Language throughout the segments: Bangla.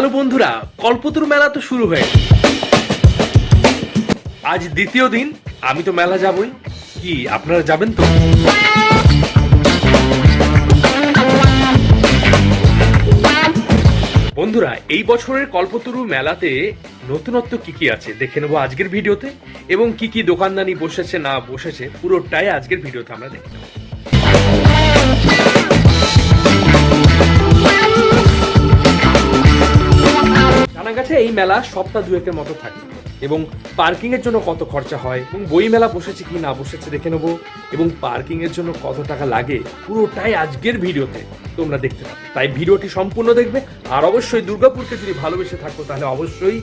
হ্যালো বন্ধুরা, কল্পতরু মেলা তো শুরু হয়ে আজ দ্বিতীয় দিন, আমি তো মেলা যাবই। কি, আপনারা যাবেন তো? বন্ধুরা, এই বছরের কল্পতরু মেলাতে নতুনত্ব কি কি আছে দেখে নেব আজকের ভিডিওতে, এবং কি কি দোকানদানি বসেছে, না বসেছে, পুরোটাই আজকের ভিডিওতে আমরা দেখে নেব। গেছে এই মেলা সপ্তাহ দুয়েকের মতো থাকে। এবং পার্কিং এর জন্য কত খরচা হয় এবং বই মেলা বসেছে কি না বসেছে দেখে নেব। এবং পার্কিং এর জন্য কত টাকা লাগে পুরোটাই আজকের ভিডিওতে তোমরা দেখতে পাবে। তাই ভিডিওটি সম্পূর্ণ দেখবে। আর অবশ্যই দুর্গাপুরকে যদি ভালোবেসে থাকো তাহলে অবশ্যই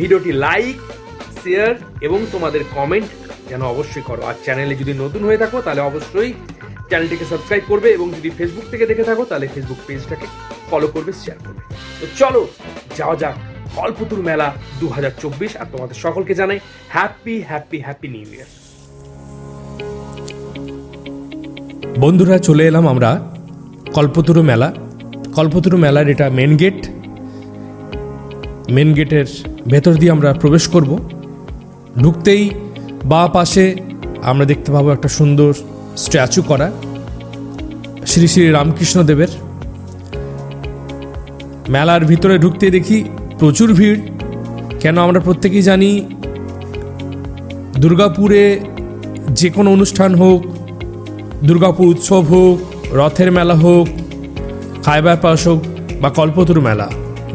ভিডিওটি লাইক, শেয়ার এবং তোমাদের কমেন্ট যেন অবশ্যই করো। আর চ্যানেলে যদি নতুন হয়ে থাকো তাহলে অবশ্যই চ্যানেলটিকে সাবস্ক্রাইব করবে এবং যদি ফেসবুক থেকে দেখে থাকো তাহলে ফেসবুক পেজটাকে ফলো করবে শেয়ার করবে। তো চলো, যাওয়া যাক। কল্পতরু মেলা দুহাজার চব্বিশ আর তোমাদের সকলকে জানাই happy happy happy new year. বন্ধুরা, চলে এলাম আমরা কল্পতরু মেলা। কল্পতরু মেলার এটা মেন গেট মেন গেটের ভেতর দিয়ে আমরা প্রবেশ করব। ঢুকতেই বা পাশে আমরা দেখতে পাবো একটা সুন্দর স্ট্যাচু করা। শ্রী শ্রী রামকৃষ্ণ দেবের মেলার ভিতরে ঢুকতে দেখি প্রচুর ভিড়। কেন আমরা প্রত্যেকেই জানি, দুর্গাপুরে যে কোনো অনুষ্ঠান হোক, দুর্গাপুর উৎসব হোক, রথের মেলা হোক, খাইবার পাস হোক বা কল্পতরু মেলা,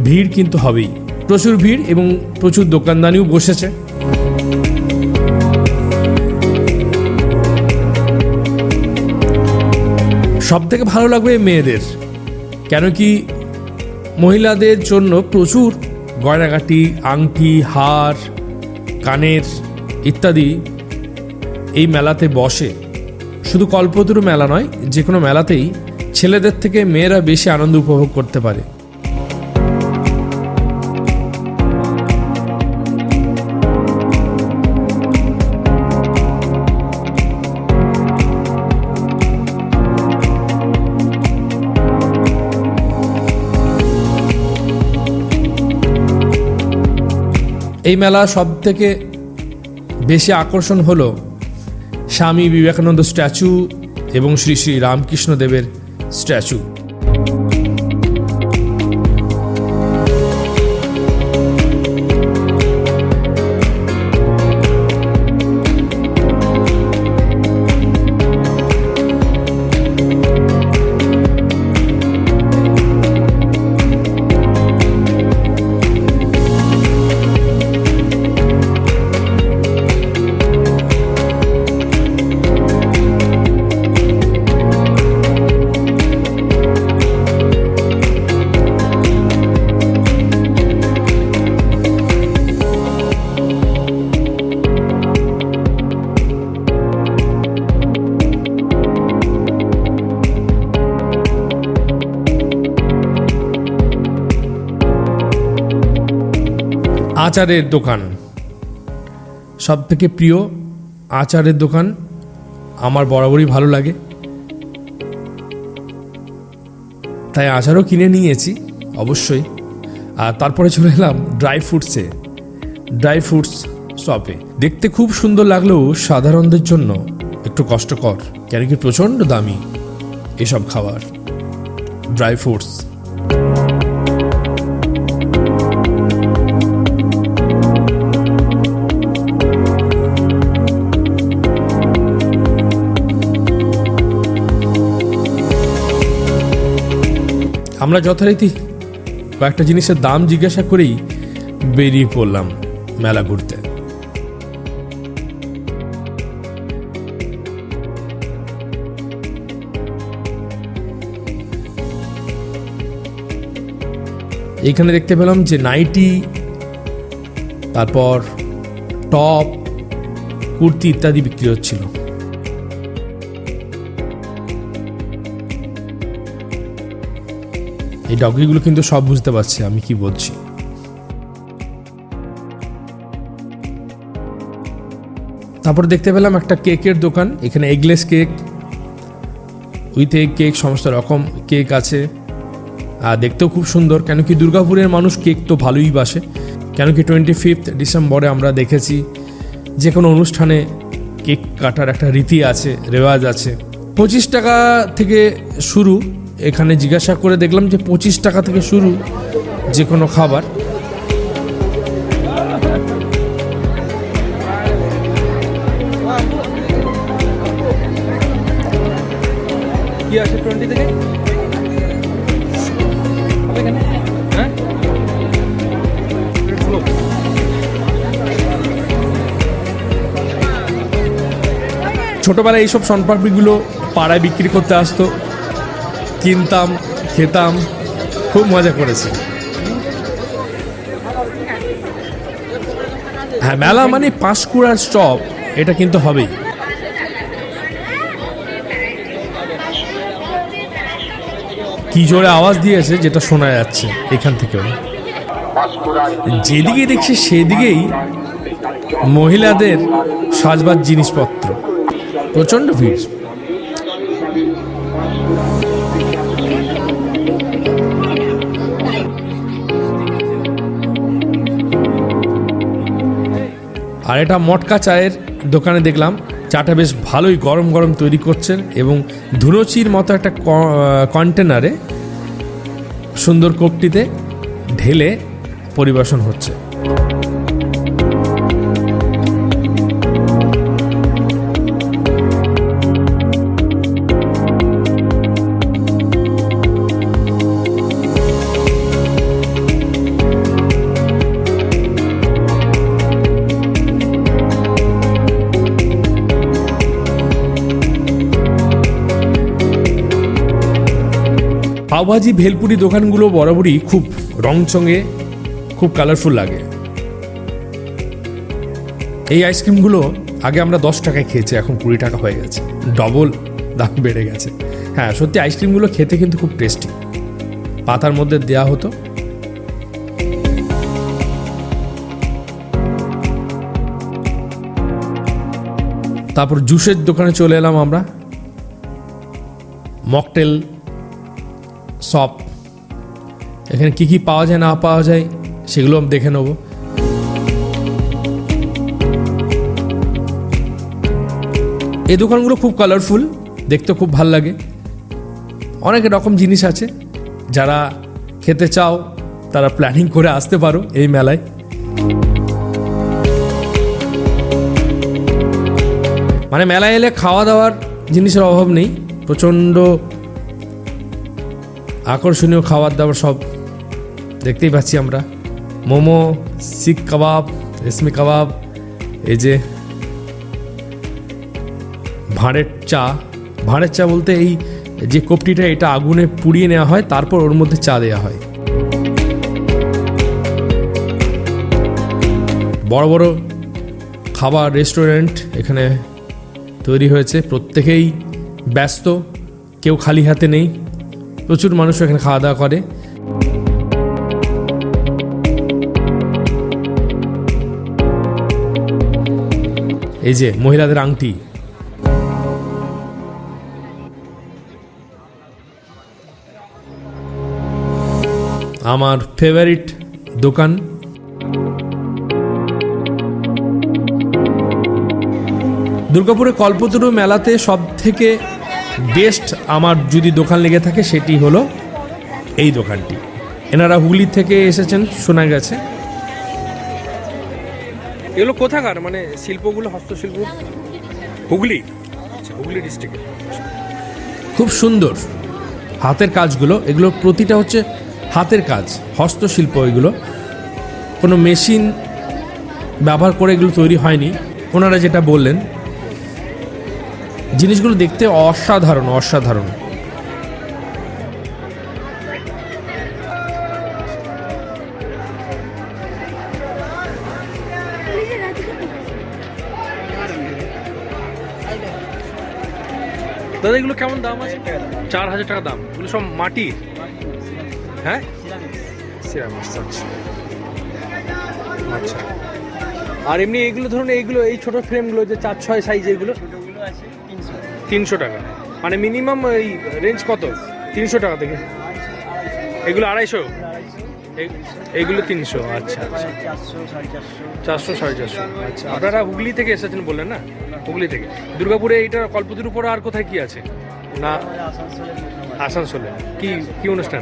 ভিড় কিন্তু হবেই। প্রচুর ভিড় এবং প্রচুর দোকানদানিও বসেছে। সব থেকে ভালো লাগবে মেয়েদের। কেন কি মহিলাদের জন্য প্রচুর গয়নাগাটি, আংটি, হার, কানের ইত্যাদি এই মেলাতে বসে। শুধু কল্পতরু মেলা নয়, যে কোনো মেলাতেই ছেলেদের থেকে মেয়েরা বেশি আনন্দ উপভোগ করতে পারে। এই মেলা সব থেকে বেশি আকর্ষণ হল স্বামী বিবেকানন্দ স্ট্যাচু এবং শ্রী শ্রী রামকৃষ্ণ দেবের স্ট্যাচু। আচারের দোকান। সব থেকে প্রিয় আচারের দোকান আমার বরাবরই ভালো লাগে। তাই আচারও কিনে নিয়েছি, অবশ্যই। আর তারপরে চলে এলাম ড্রাই ফ্রুটসে। ড্রাই ফ্রুটস শপে। দেখতে খুব সুন্দর লাগলেও সাধারণদের জন্য একটু কষ্টকর। কেন কি প্রচণ্ড দামি এসব খাবার। Dry fruits. আমরা যথারীতি কয়েকটা জিনিসের দাম জিজ্ঞাসা করেই বেরিয়ে পড়লাম মেলা ঘুরতে। এখানে দেখতে পেলাম যে নাইটি, তারপর টপ, কুর্তি ইত্যাদি বিক্রি হচ্ছিল। এই ডগিগুলো কিন্তু সব বুঝতে পারছে, আমি কি বলছি। তারপর দেখতে পেলাম একটা কেকের দোকান, এখানে eggless cake with egg cake সমস্ত রকম কেক আছে। আর দেখতেও খুব সুন্দর, কেন কি দুর্গাপুরের মানুষ কেক তো ভালোই বাসে। কেন কি টোয়েন্টি ফিফথ ডিসেম্বরে আমরা দেখেছি যে কোনো অনুষ্ঠানে কেক কাটার একটা রীতি আছে, রেওয়াজ আছে। পঁচিশ টাকা থেকে শুরু এখানে জিজ্ঞাসা করে দেখলাম যে পঁচিশ টাকা থেকে শুরু যে কোনো খাবার? হ্যাঁ বলো। ছোটোবেলায় এইসব শনপাপড়িগুলো পাড়ায় বিক্রি করতে আসতো কিনতাম, খেতাম, খুব মজা করেছি। হ্যাঁ মেলা মানে পাঁশকুড়ার স্টপ এটা কিন্তু হবেই। কি জোরে আওয়াজ দিয়েছে যেটা শোনা যাচ্ছে এখান থেকেও। যেদিকে দেখছি সেদিকেই মহিলাদের সাজবার জিনিসপত্র। প্রচণ্ড ভিড়। আর এটা মটকা চায়ের দোকানে দেখলাম। চাটা বেশ ভালোই গরম গরম তৈরি করছেন এবং ধুনোচির মতো একটা কন্টেনারে সুন্দর কোপটিতে ঢেলে পরিবেশন হচ্ছে। পাওভাজি, ভেলপুরি দোকানগুলো বরাবরই খুব রংচঙে, খুব কালারফুল লাগে। এই আইসক্রিমগুলো আগে আমরা দশ টাকায় খেয়েছি, এখন কুড়ি টাকা হয়ে গেছে। ডবল দাম বেড়ে গেছে। হ্যাঁ সত্যি আইসক্রিমগুলো খেতে কিন্তু খুব টেস্টি পাতার মধ্যে দেয়া হতো। তারপর জুসের দোকানে চলে এলাম আমরা। মকটেল শপ এখানে কি কি পাওয়া যায়, না পাওয়া যায়, সেগুলো আমি দেখে নেব। এই দোকানগুলো খুব কালারফুল দেখতে খুব ভালো লাগে। অনেক রকম জিনিস আছে, যারা খেতে চাও, তারা প্ল্যানিং করে আসতে পারো এই মেলায়। মানে মেলায় এলে খাওয়া দাওয়ার জিনিসের অভাব নেই, প্রচণ্ড আকর্ষণীয় খাবার দাবার সব দেখতেই পাচ্ছি আমরা। মোমো শিক কাবাব, রেশমি কাবাব, এই যে ভাঁড়ের চা। ভাঁড়ের চা বলতে এই যে কপটিটা, এটা আগুনে পুড়িয়ে নেওয়া হয়, তারপর ওর মধ্যে চা দেওয়া হয়। বড় বড় খাবার রেস্টুরেন্ট এখানে তৈরি হয়েছে। প্রত্যেকেই ব্যস্ত, কেউ খালি হাতে নেই। প্রচুর মানুষ এখানে খাওয়া দাওয়া করে। এই যে মহিলাদের আংটি। আমার ফেভারিট দোকান। দুর্গাপুরে কল্পতরু মেলাতে সব থেকে বেস্ট আমার যদি দোকান লেগে থাকে সেটি হলো এই দোকানটি। এনারা হুগলি থেকে এসেছেন শোনা গেছে। এগুলো কোথাকার? মানে শিল্পগুলো হস্তশিল্প? হুগলি? আচ্ছা, হুগলি ডিস্ট্রিক্ট খুব সুন্দর হাতের কাজগুলো। এগুলো প্রতিটা হচ্ছে হাতের কাজ হস্তশিল্প এগুলো। কোনো মেশিন ব্যবহার করে এগুলো তৈরি হয়নি। ওনারা যেটা বললেন জিনিসগুলো দেখতে অসাধারণ অসাধারণ। দাদা এগুলো কেমন দাম আছে? চার হাজার টাকা দাম। এগুলো সব মাটির হ্যাঁ? সিরামিক্স আচ্ছা। আচ্ছা। আর এমনি এগুলো ধরুন এইগুলো এই ছোট ফ্রেমগুলো যে চার ছয় সাইজ এগুলো? আছে। তিনশো টাকা। মানে মিনিমাম এই রেঞ্জ কত? তিনশো টাকা থেকে। এগুলো আড়াইশো? এইগুলো তিনশো আচ্ছা আচ্ছা। চারশো, সাড়ে চারশো। আচ্ছা আপনারা হুগলি থেকে এসেছেন বললেন না? হুগলি থেকে। দুর্গাপুরে এইটা কল্পতির উপরে আর কোথায় কি আছে? না, আসানসোলে। কি কি অনুষ্ঠান?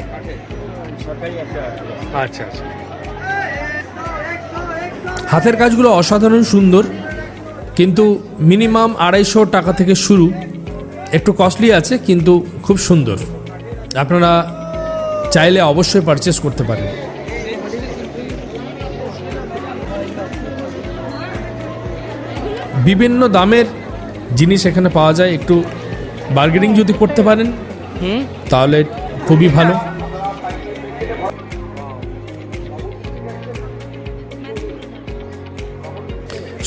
আচ্ছা আচ্ছা। হাতের কাজগুলো অসাধারণ সুন্দর, কিন্তু মিনিমাম আড়াইশো টাকা থেকে শুরু। একটু কস্টলি আছে কিন্তু খুব সুন্দর। আপনারা চাইলে অবশ্যই পারচেস করতে পারেন। বিভিন্ন দামের জিনিস এখানে পাওয়া যায় একটু বার্গেনিং যদি করতে পারেন তাহলে খুবই ভালো।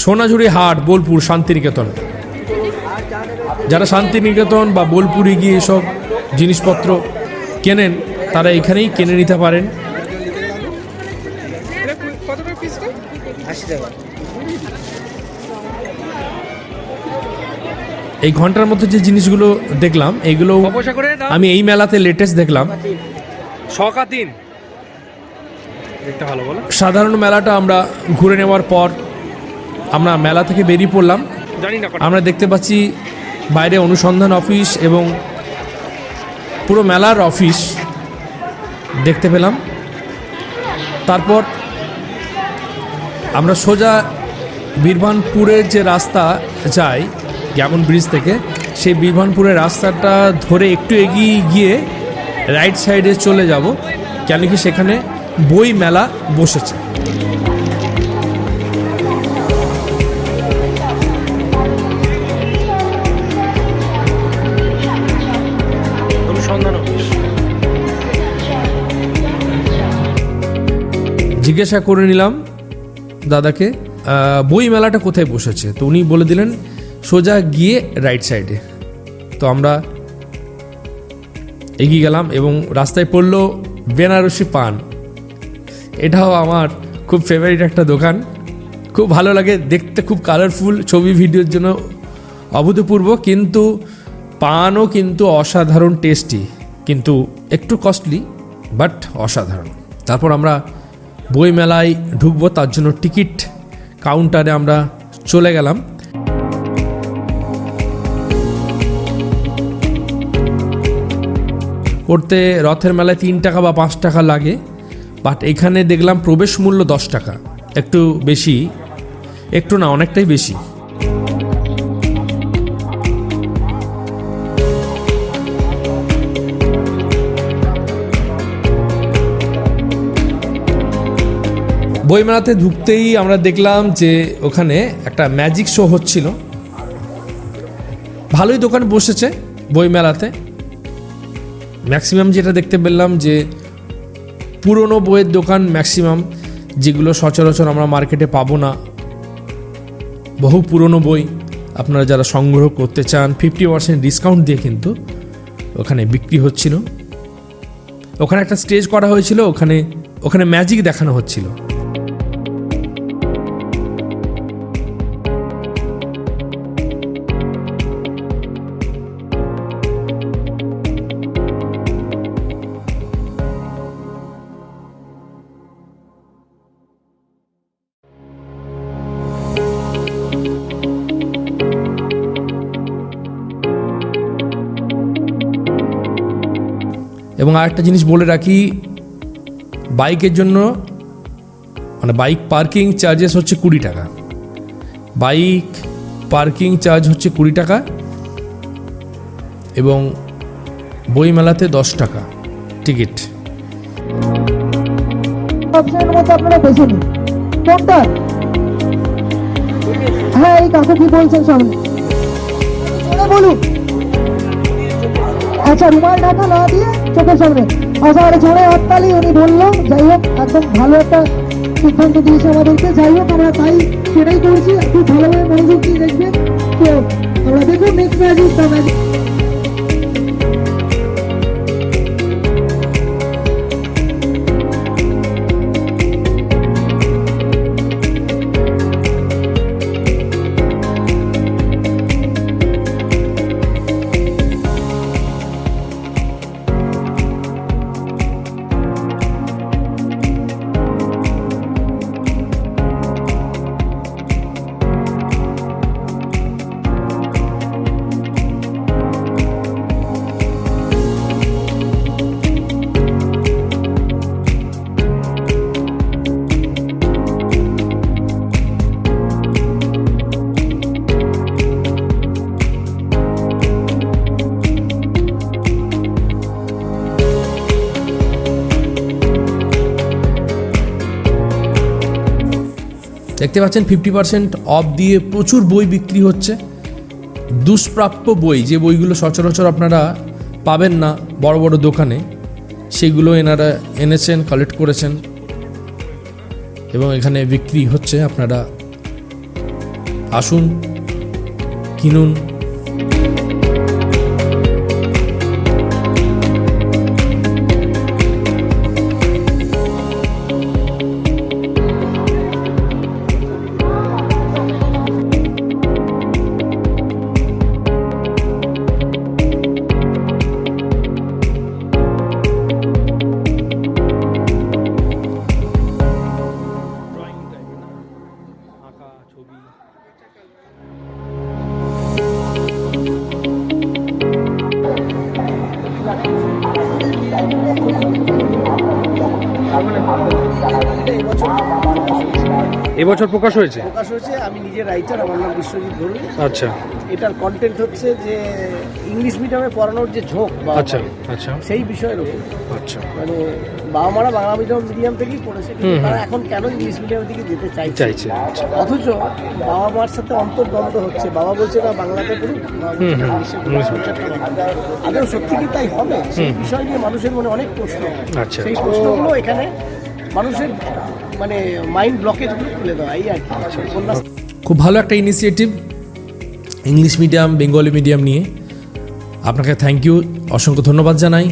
সোনাঝুরি হাট বোলপুর শান্তিনিকেতন। যারা শান্তিনিকেতন বা বোলপুরে গিয়ে এসব জিনিসপত্র কেনেন তারা এখানেই কিনে নিতে পারেন। এই ঘণ্টার মধ্যে যে জিনিসগুলো দেখলাম দাম আমি এই মেলাতে লেটেস্ট দেখলাম। তিন সাধারণ মেলাটা আমরা ঘুরে নেওয়ার পর আমরা মেলা থেকে বেরিয়ে পড়লাম। আমরা দেখতে পাচ্ছি বাইরে অনুসন্ধান অফিস এবং পুরো মেলার অফিস দেখতে পেলাম। তারপর আমরা সোজা বীরভানপুরের যে রাস্তা যায়, গ্যামন ব্রিজ থেকে, সেই বীরভানপুরের রাস্তাটা ধরে একটু এগিয়ে গিয়ে রাইট সাইডে চলে যাব, কেন কি সেখানে বই মেলা বসেছে। জিজ্ঞাসা করে নিলাম দাদাকে বই মেলাটা কোথায় বসেছে? তো উনি বলে দিলেন, সোজা গিয়ে রাইট সাইডে তো আমরা এগিয়ে গেলাম এবং রাস্তায় পড়ল বেনারসি পান। এটাও আমার খুব ফেভারিট একটা দোকান। খুব ভালো লাগে, দেখতে খুব কালারফুল ছবি ভিডিওর জন্য অভূতপূর্ব, কিন্তু পানও কিন্তু অসাধারণ টেস্টি কিন্তু একটু কস্টলি বাট অসাধারণ। তারপর আমরা বই মেলায় ঢুকবো, তার জন্য টিকিট কাউন্টারে আমরা চলে গেলাম। করতে রথের মেলায় তিন টাকা বা পাঁচ টাকা লাগে বাট এখানে দেখলাম প্রবেশ মূল্য দশ টাকা। একটু বেশি, একটু না, অনেকটাই বেশি। বইমেলাতে ঢুকতেই আমরা দেখলাম যে ওখানে একটা ম্যাজিক শো হচ্ছিল। ভালোই দোকান বসেছে বইমেলাতে। ম্যাক্সিমাম যেটা দেখতে পেলাম যে পুরনো বইয়ের দোকান ম্যাক্সিমাম, যেগুলো সচরাচর আমরা মার্কেটে পাবো না। বহু পুরনো বই আপনারা যারা সংগ্রহ করতে চান, ফিফটি পার্সেন্ট ডিসকাউন্ট দিয়ে কিন্তু ওখানে বিক্রি হচ্ছিল। ওখানে একটা স্টেজ করা হয়েছিল, ওখানে ওখানে ম্যাজিক দেখানো হচ্ছিল। এবং আরেকটা জিনিস বলে রাখি বাইকের জন্য মানে বাইক পার্কিং চার্জেস হচ্ছে কুড়ি টাকা। বাইক পার্কিং চার্জ হচ্ছে কুড়ি টাকা এবং বইমেলাতে দশ টাকা টিকিট হ্যাঁ এই কাকু কি বলছেন সামনে বলুন। আচ্ছা রুমাল ঢাকা না দিয়ে চোখের সামনে। আচ্ছা আর জোরে হাততালি, উনি বলল, যাই হোক, একদম ভালো একটা সিদ্ধান্ত দিয়েছে আমাদেরকে। যাই হোক, আমরা তাই সেটাই করেছি। খুব ভালোভাবে মনোযোগ দিয়ে দেখবেন। তো, আমরা দেখুন নেক্সট ম্যাজিক দেখতে পাচ্ছেন ফিফটি পার্সেন্ট অফ দিয়ে প্রচুর বই বিক্রি হচ্ছে। দুষ্প্রাপ্য বই, যে বইগুলো সচরাচর আপনারা পাবেন না বড় বড় দোকানে, সেগুলো এনারা এনেছেন কালেক্ট করেছেন এবং এখানে বিক্রি হচ্ছে। আপনারা আসুন, কিনুন এবছর প্রকাশ হয়েছে? প্রকাশ হয়েছে আমি নিজে রাইটার আমার নাম বিশ্বজিৎ ধরুন আচ্ছা। এটার কন্টেন্ট হচ্ছে যে ইংলিশ মিডিয়ামে পড়ানোর যে ঝোঁক আচ্ছা আচ্ছা। সেই বিষয়ের উপর। আচ্ছা। মানে বাবা মারা বাংলা মিডিয়াম মিডিয়াম থেকেই পড়েছে। তারা এখন কেন ইংলিশ মিডিয়ামের দিকে যেতে চাইছে? চাইছে আচ্ছা। অথচ বাবা মার সাথে অন্তর্দ্বন্দ্ব হচ্ছে। বাবা বলছে না বাংলাতে পড়ুক। আদৌ সত্যি কি তাই হবে? সেই বিষয় নিয়ে মানুষের মনে অনেক প্রশ্ন। আচ্ছা। সেই প্রশ্নগুলো এখানে মানুষের মানে মাইন্ড ব্লকেজগুলো তুলে দেওয়া এই আর কি। খুব ভালো একটা initiative English medium Bengali medium নিয়ে। আপনাকে থ্যাংক ইউ অসংখ্য ধন্যবাদ জানাই।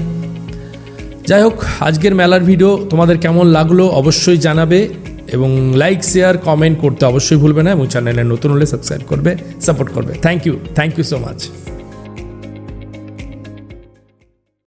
যাই হোক আজকের মেলার ভিডিও তোমাদের কেমন লাগল অবশ্যই জানাবে এবং লাইক শেয়ার কমেন্ট করতে অবশ্যই ভুলবে না এবং চ্যানেলে নতুন হলে সাবস্ক্রাইব করবে সাপোর্ট করবে। Thank you thank you so much